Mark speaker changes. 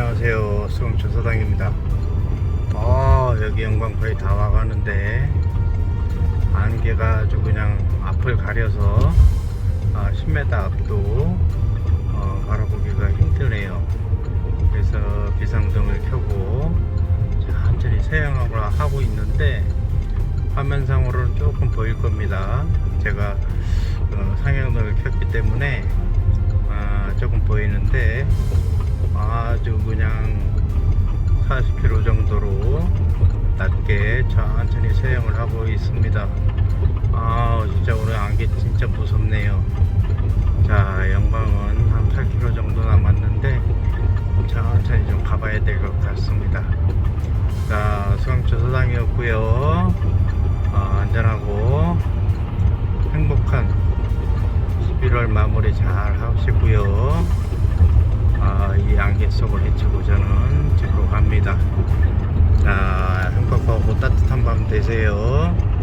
Speaker 1: 안녕하세요. 수영조사당입니다. 아 여기 영광 거의 다 와가는데 안개가 아주 그냥 앞을 가려서 아, 10m 앞도 어, 바라보기가 힘드네요. 그래서 비상등을 켜고 천천히 세영하고 하고 있는데 화면상으로는 조금 보일 겁니다. 제가 어, 상향등을 켰기 때문에 아, 조금 보이는데 천천히 세영을 하고 있습니다. 아 진짜 오늘 안개 진짜 무섭네요. 자 영광은 한 8km 정도 남았는데 천천히 좀 가봐야 될 것 같습니다. 자 수강조사당이었고요. 어, 안전하고 행복한 11월 마무리 잘 하시고요. 아, 이 안개 속을 헤치고 저는 밤 되세요.